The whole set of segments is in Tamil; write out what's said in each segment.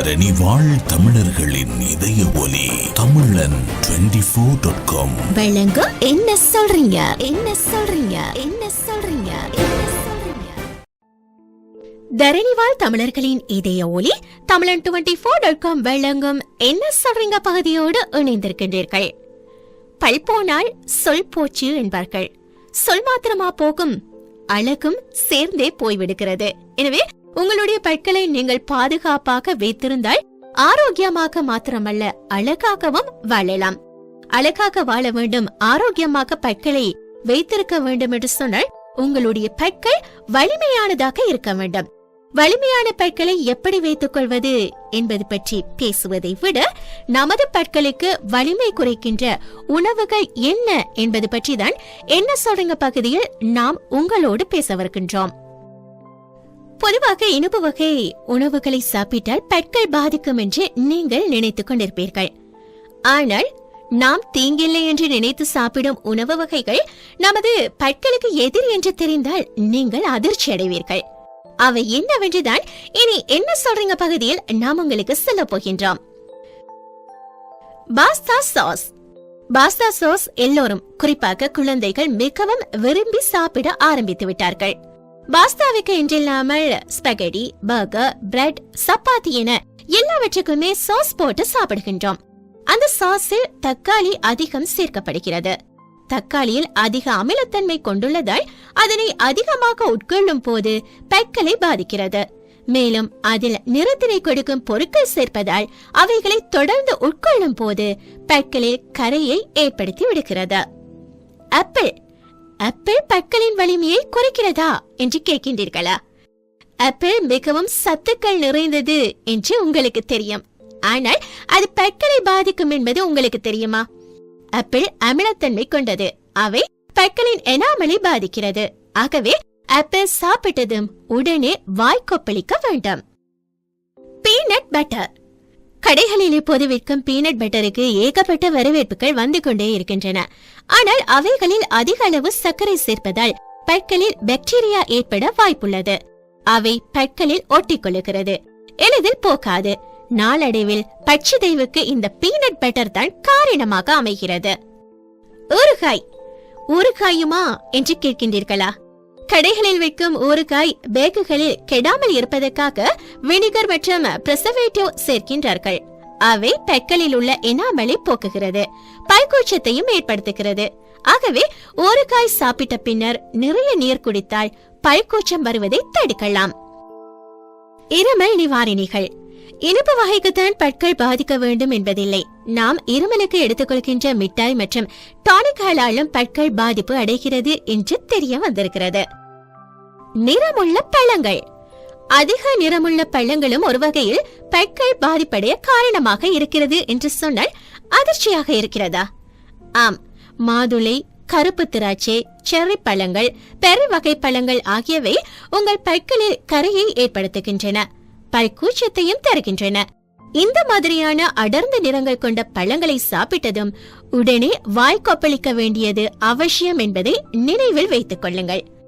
தரணி வாழ் தமிழர்களின் இதய ஒலி தமிழன் டுவெண்டி ஃபோர் டாட் காம் வழங்கும் என்ன சொல்றீங்க? என்ன சொல்றீங்க? என்ன சொல்றீங்க? என்ன சொல்றீங்க? தரணிவாழ் தமிழர்களின் இதய ஒலி தமிழன் டுவெண்டி ஃபோர் டாட் காம் வழங்கும் என்ன சொல்றீங்க பகுதியோடு இணைந்திருக்கின்றீர்கள். பல் போனால் சொல் போச்சு என்பார்கள். சொல் மாத்திரமா போகும் அழகும் சேர்ந்தே போய்விடுகிறது. எனவே உங்களுடைய பற்களை நீங்கள் பாதுகாப்பாக வைத்திருந்தால் ஆரோக்கியமாக மாத்திரமல்ல அழகாகவும் வாழலாம். அழகாக வாழ வேண்டும் ஆரோக்கியமாக பற்களை வைத்திருக்க வேண்டும் என்று சொன்னால் உங்களுடைய பற்கள் வலிமையானதாக இருக்க வேண்டும். வலிமையான பற்களை எப்படி வைத்துக் கொள்வது என்பது பற்றி பேசுவதை விட நமது பற்களுக்கு வலிமை குறைக்கின்ற உணவுகள் என்ன என்பது பற்றி தான் என்ன சொல்றீங்க பகுதியில் நாம் உங்களோடு பேசவிருக்கின்றோம் பொதுவாக இனிப்பு வகை உணவுகளை சாப்பிட்டால் பற்கள் பாதிக்கும் என்று நீங்கள் நினைத்துக் கொண்டிருப்பீர்கள். ஆனால் நாம் தீங்கில்லை என்று நினைத்து சாப்பிடும் உணவு வகைகள் நமது பற்களுக்கு எதிர் என்று தெரிந்தால் நீங்கள் அதிர்ச்சி அடைவீர்கள். அவை என்னவென்றுதான் இனி என்ன சொல்றீங்க பகுதியில் நாம் உங்களுக்கு சொல்ல போகின்றோம். Pasta sauce. பாஸ்தா சாஸ் எல்லோரும் குறிப்பாக குழந்தைகள் மிகவும் விரும்பி சாப்பிட ஆரம்பித்து விட்டார்கள். பாஸ்தாவுக்கு இன்றில்லாமல் ஸ்பெகடி பர்கர் பிரெட் சப்பாத்தி என எல்லாவற்றுக்குமே சாஸ் போட்டு சாப்பிடுகின்றோம். அந்த சாஸில் தக்காளி அதிகம் சேர்க்கப்படுகிறது. தக்காளியில் அதிக அமிலத்தன்மை கொண்டுள்ளதால் அதனை அதிகமாக உட்கொள்ளும் போது பற்களை பாதிக்கிறது. மேலும் அதில் நிறத்தினை கொடுக்கும் பொருட்கள் சேர்ப்பதால் அவைகளை தொடர்ந்து உட்கொள்ளும் போது பற்களில் கரையை ஏற்படுத்தி விடுகிறது. ஆப்பிள் ஆப்பிள் பற்களின் வலிமையை குறைக்கிறதா என்று கேட்கின்றீர்களா? ஆப்பிள் மிகவும் சத்துக்கள் நிறைந்தது என்று உங்களுக்கு தெரியும். ஆனால் அது பற்களை பாதிக்கும் என்பது உங்களுக்கு தெரியுமா? ஆப்பிள் அமிலத்தன்மை கொண்டது. அவை பற்களின் எனாமலை பாதிக்கிறது. ஆகவே ஆப்பிள் சாப்பிட்டதும் உடனே வாய்க்கொப்பளிக்க வேண்டும். பீனட் பட்டர் கடைகளில் இப்போது விற்கும் பீனட் பட்டருக்கு ஏகப்பட்ட வரவேற்புகள் வந்து கொண்டே இருக்கின்றன. ஆனால் அவைகளில் அதிக அளவு சர்க்கரை சேர்ப்பதால் பற்களில் பாக்டீரியா ஏற்பட வாய்ப்புள்ளது. அவை பற்களில் ஒட்டிக்கொள்ளுகிறது. எளிதில் போக்காது. நாளடைவில் பட்சிதைவுக்கு இந்த பீனட் பட்டர் தான் காரணமாக அமைகிறது. ஊறுகாய். ஊறுகாயுமா என்று கேட்கின்றீர்களா? கடைகளில் விற்கும் ஊறுகாய் பேக்குகளில் கெடாமல் இருப்பதற்காக வினிகர் மற்றும் பிரசவேட்டிவ் சேர்க்கின்றார்கள். அவை பெக்கலில் உள்ள எனாமலை போக்குகிறது பைக்கூச்சத்தையும் ஏற்படுத்துகிறது. ஆகவே ஊறுகாய் சாப்பிட்ட பின்னர் நிறைய நீர் குடித்தால் பைக்கூச்சம் வருவதை தடுக்கலாம். இருமல் நிவாரணிகள். இனிப்பு வகைக்குத்தான் பற்கள் பாதிக்க வேண்டும் என்பதில்லை. நாம் இருமலுக்கு எடுத்துக்கொள்கின்ற மிட்டாய் மற்றும் டானிக்காலாலும் பற்கள் பாதிப்பு அடைகிறது என்று தெரிய வந்திருக்கிறது. நிறமுள்ள பழங்கள். அதிக நிறமுள்ள பழங்களும் ஒரு வகையில் பெட்கள் பாதிப்படைய காரணமாக இருக்கிறது என்று சொன்னால் அதிர்ச்சியாக இருக்கிறதா? ஆம் மாதுளை கருப்பு திராட்சை செர்ரி பழங்கள் பெரு வகை பழங்கள் ஆகியவை உங்கள் பற்களில் கரையை ஏற்படுத்துகின்றன பற்கூச்சத்தையும் தருகின்றன. இந்த மாதிரியான அடர்ந்த நிறங்கள் கொண்ட பழங்களை சாப்பிட்டதும் உடனே வாய்க்கொப்பளிக்க வேண்டியது அவசியம் என்பதை நினைவில் வைத்துக் கொள்ளுங்கள்.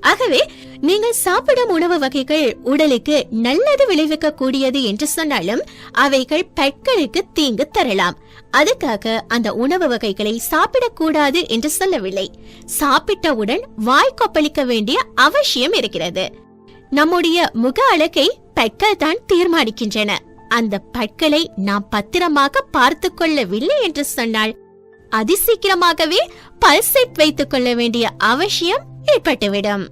ஆகவே நீங்கள் சாப்பிடும் உணவு வகைகள் உடலுக்கு நல்லது விளைவிக்க கூடியது என்று சொன்னாலும் அவைகள் பெட்களுக்கு தீங்கு தரலாம். அதுக்காக அந்த உணவு வகைகளை சாப்பிடக்கூடாது என்று சொல்லவில்லை. சாப்பிட்டவுடன் வாய் கொப்பளிக்க வேண்டிய அவசியம் இருக்கிறது. நம்முடைய முக அழகை பெட்கள் தான் தீர்மானிக்கின்றன. அந்த பற்களை நாம் பத்திரமாக பார்த்து கொள்ளவில்லை என்று சொன்னால் அதிசீக்கிரமாகவே பல்செட் வைத்துக் கொள்ள வேண்டிய அவசியம் ஏற்பட்டுவிடும்.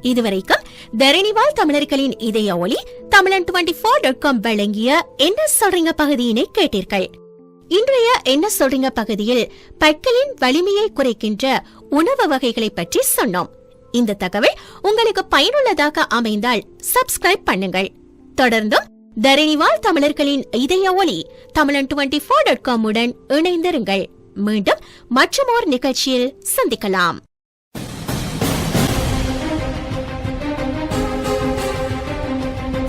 இதுவரைக்கும் தரணிவால் தமிழர்களின் இதய ஒளி தமிழன் டுவெண்டி போர் டாட் காம் வழங்கிய என்ன சொல்றீங்க பகுதியினை கேட்டீர்கள். இன்றைய என்ன சொல்றீங்க பகுதியில் பற்களின் வலிமையை குறைக்கின்ற உணவு வகைகளை பற்றி சொன்னோம். இந்த தகவல் உங்களுக்கு பயனுள்ளதாக அமைந்தால் சப்ஸ்கிரைப் பண்ணுங்கள். தொடர்ந்தும் தரணிவால் தமிழர்களின் இதய ஒளி தமிழன் டுவெண்டி போர் டாட் காம் உடன் இணைந்திருங்கள். மீண்டும் மற்றமோர் நிகழ்ச்சியில் சந்திக்கலாம்.